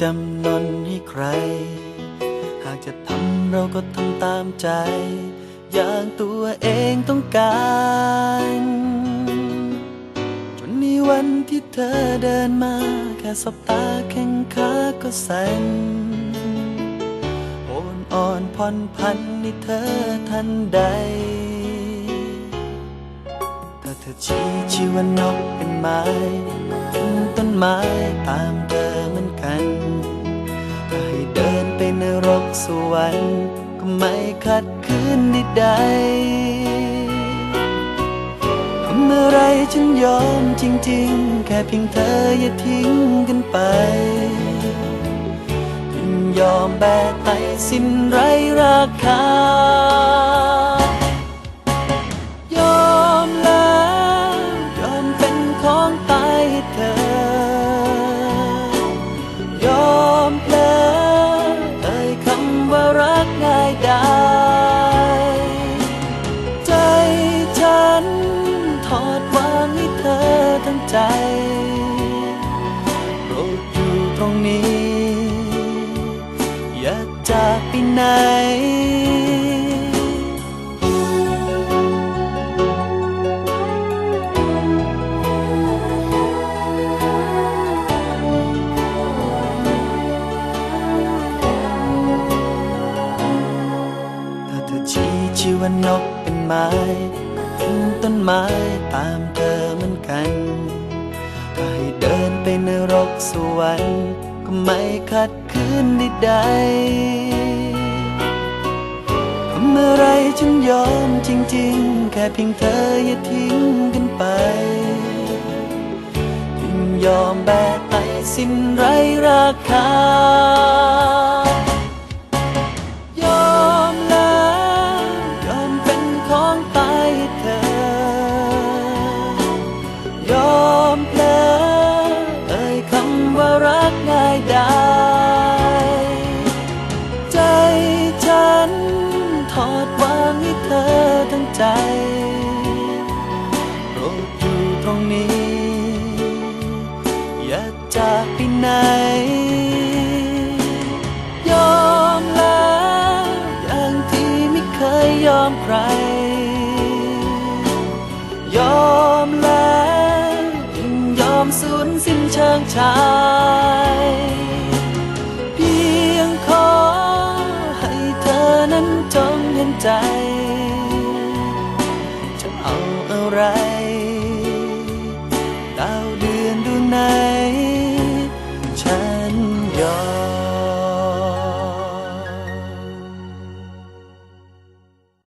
จำนนให้ใคร หากจะทำเราก็ทำตามใจ อย่างตัวเองต้องการ จนในวันที่เธอเดินมา แค่สบตาแข้งขาก็สั่นโอนอ่อนผ่อนพันในเธอทันใดถ้าเธอชี้ชีว่านกเป็นไม้เป็นต้นไม้ตามเธอ สวรรค์ก็ไม่ขัดขืนใดทำอะไรฉันยอมจริงๆ แค่เพียงเธออย่าทิ้งกันไปยินยอมแบกไปสิ้นไรราคา ใจโปรดอยู่ตรงนี้ อย่าจากไปไหนถ้าเธอชีว่านกเป็นไม้เป็นต้นไม้ตามเธอ มือนกัน ถ้าให้เดินไปนรกสวรรค์ ก็ไม่ขัดขืนใดๆทำอะไรฉันยอมจริงๆ แค่เพียงเธออย่าทิ้งกันไปยินยอมแบกไปสิ้นไรราคา ใจโปรดอยู่ตรงนี้ อย่าจากไปไหน ยอมแล้ว อย่างที่ไม่เคยยอมใคร ยอมแล้วยิ่งยอมสูญสิ้นเชิงชายเพียงขอให้เธอนั้นจงเห็นใจ ไรดาวเดือนดูไหน ฉันยอม